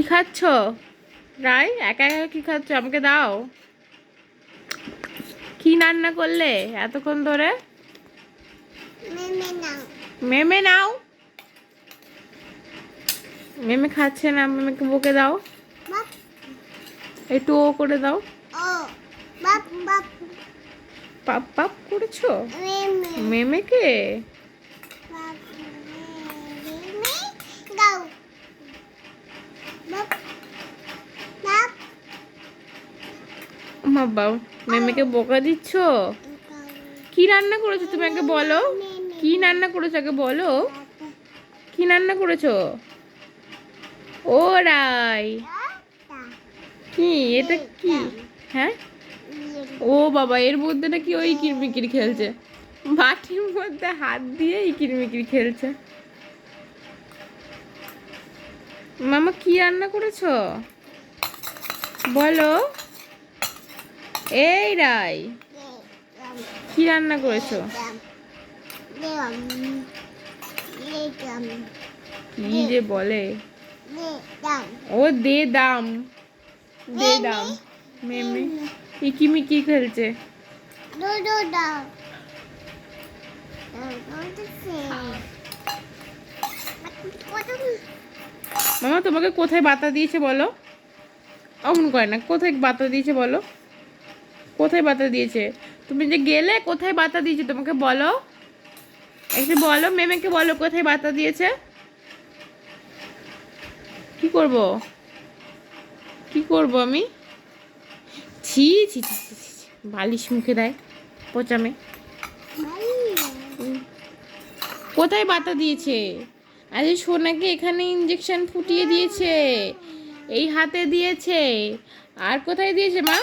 কি খাচ্ছ? রায় একা একা কি খাচ্ছ? আমাকে দাও। কি রান্না করলে এতক্ষণ ধরে? মেমে নাও। মেমে খাচ্ছে না মেমেকে বকে দাও। একটু ও করে দাও। পাপ পাপ করেছ? মেমেকে বাপ মেমে দাও বাপ বাপ বাবা মেমেকে বকা দিচ্ছ? কি রান্না করেছ তুমি আগে বলো? কি রান্না করেছ আগে বলো? কি রান্না করেছ? ও রাই। কি? এটা কি? হ্যাঁ? ও বাবা, এর মধ্যে নাকি ওই কিরমিকির খেলছে। বাটির মধ্যে হাত দিয়ে এই কিরমিকির খেলছে। মামা, কি রান্না করেছ? বলো। এই রাই। কি রান্না করেছ? কি যে বলে? ও দে দাম। দে দাম। মেমে ইকিমিকি খেলছে। মামা, তোমাকে কোথায় বাতা দিয়েছে বলো? অমন করে না, কোথায় বাতা দিয়েছে বলো? কোথায় বাতা দিয়েছে? তুমি যে গেলে কোথায় বাতা দিয়েছে তোমাকে বলো? একটু বলো, মেমেকে বলো কোথায় বাতা দিয়েছে। কি করব? কি করব আমি? ছি ছি। বালিশ মুখে দেয় পচামে। কোথায় বাতা দিয়েছে? আরে সোনাকে এখানে ইঞ্জেকশন ফুটিয়ে দিয়েছে। এই হাতে দিয়েছে। আর কোথায় দিয়েছে মা?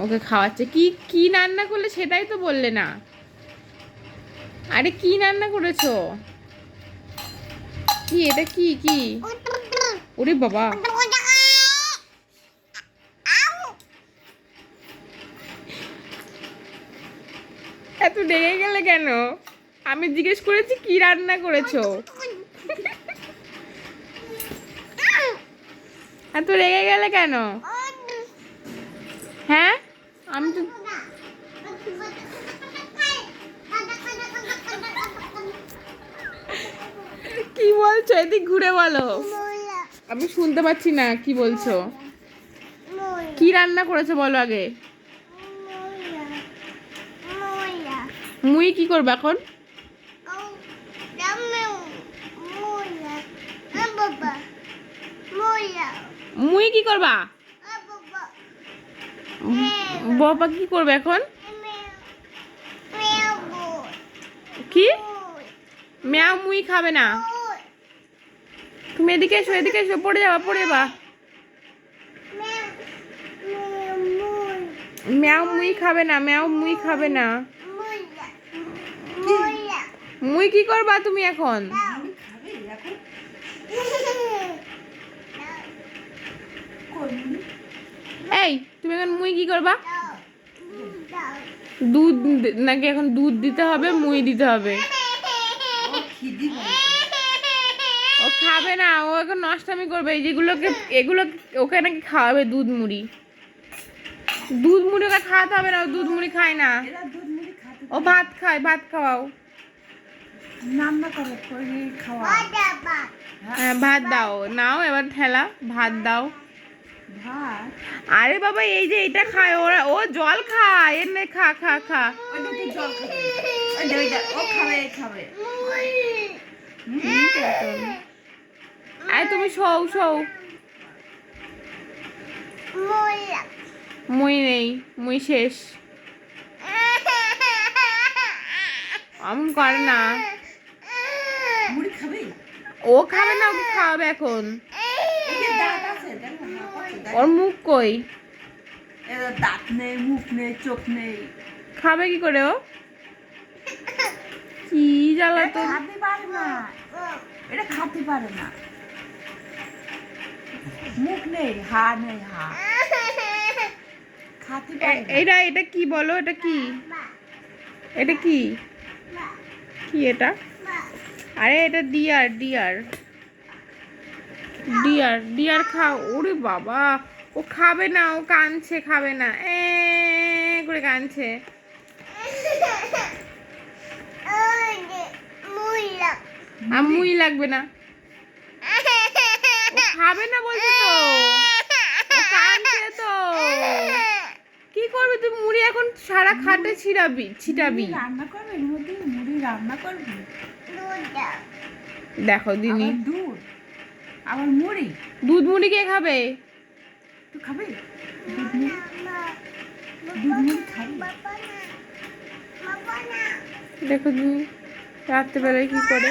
ওকে খাওয়াচ্ছে। কি কি রান্না করলে সেটাই তো বললে না। আরে কি রান্না করেছ? কি, এটা কি কি? ওরে বাবা। এত রেগে গেলে কেন? আমি জিজ্ঞেস করেছি কি রান্না করেছ। এত রেগে গেলে কেন? হ্যাঁ? আমি তো কি বলছো? এদিক ঘুরে বলো। আমি শুনতে পাচ্ছি না কি বলছো? কি রান্না করেছ বলো আগে? মুই কি করবে এখন? মুই কি করবা? বাবা কি করবে এখন? কি? ম্যাও মুই খাবে না। তুমি এদিকে এসো এদিকে এসো পড়ে যাবা পড়ে যাবা। ম্যাও মুই খাবে না ম্যাও মুই খাবে না। মুই কি করবা তুমি এখন? এই তুমি এখন মুই কি করবা? দুধ নাকি এখন দুধ দিতে হবে মুই দিতে হবে? ও খাবে না ও এখন নষ্টামি করবে এই যেগুলোকে এগুলো ওকে নাকি খাওয়াবে দুধ মুড়ি। দুধ মুড়ি ওকে খাওয়াতে হবে না ও দুধ মুড়ি খায় না। এরা দুধ মুড়ি খাতে ও ভাত খায় ভাত খাওয়াও। হ্যাঁ ভাত দাও নাও এবার ঠেলা ভাত দাও। আরে বাবা এই যে এটা খায় ওরা ও জল খায় এর নে খা খা খা। জল ও খাবে খাবে আরে তুমি শোও শোও। মুই নেই মুই শেষ। এমন করে না। ও খাবে না ওকে খাওয়াবে এখন। ওর মুখ কই? দাঁত নেই মুখ নেই চোখ নেই। খাবে কি করে ও? কি জ্বালা তো খাতে পারে না। এটা খাতে পারে না। মুখ নেই হা নেই হা। খাতে পারে এটা এটা কি বলো? এটা কি? এটা কি? কি এটা? আরে এটা ডিয়ার ডিয়ার। ডিয়ার ডিয়ার খাও। ওরে বাবা ও খাবে না ও কাঁদছে খাবে না। এ করে কাঁদছে। আর মুই লাগবে না। খাবে না বলছে তো। কাঁদছে তো। কি করবি তুই? মুড়ি এখন সারা খাটে ছিড়াবি ছিটাবি। রান্না করবে? মুড়ি রান্না করবে? দেখো দিদি দুধ? আবার মুড়ি? দুধ মুড়ি কে খাবে? তুই খাবে? দুধ মুড়ি? দুধ মুড়ি খাবি? বাবা না বাবা না দেখো দিদি রাত্রেবেলায় কি করে?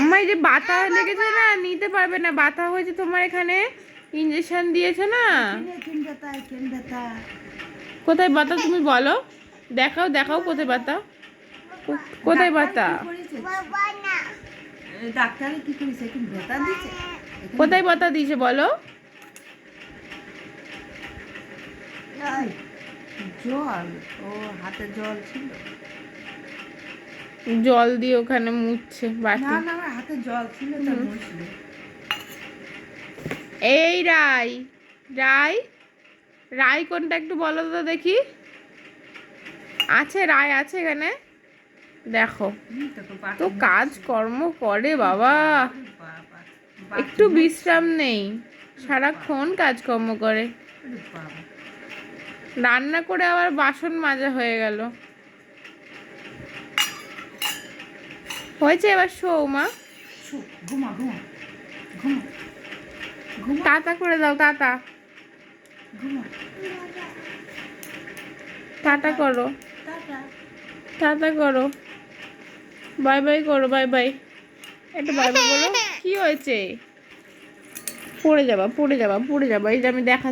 আমার যে বাতা লেগেছে না নিতে পারবে না। বাতা হয়েছে তোমার এখানে। ইঞ্জেকশন দিয়েছে না? কোথায় বাতা তুমি বলো? দেখাও দেখাও কোথায় বাতা। কোথায় বাতা? ডাক্তারে কি করেছে? ব্যথা এখন কোথায় বাতা দিয়েছে বলো? জল। ও হাতে জল ছিল। জল দিয়ে ওখানে মুছছে বাটি। না না আমার হাতে জল ছিল তা মুছলো। এই রাই রাই রাই কোনটা একটু বলো তো দেখি। আছে রায় আছে এখানে। দেখো তো কাজ কর্ম করে বাবা। একটু বিশ্রাম নেই সারাক্ষণ কাজকর্ম করে। রান্না করে আবার বাসন মাজা হয়ে গেল। হয়েছে এবার শো মা? শো, ঘুমা ঘুমা ঘুমা ঘুমা তাতা করে দাও তাতা। টাটা করো। টাটা করো। বাই বাই করো, বাই বাই। একটু বাই বাই বলো কি হয়েছে? পড়ে যাবা পড়ে যাবা পড়ে যাবা। এই যে আমি দেখা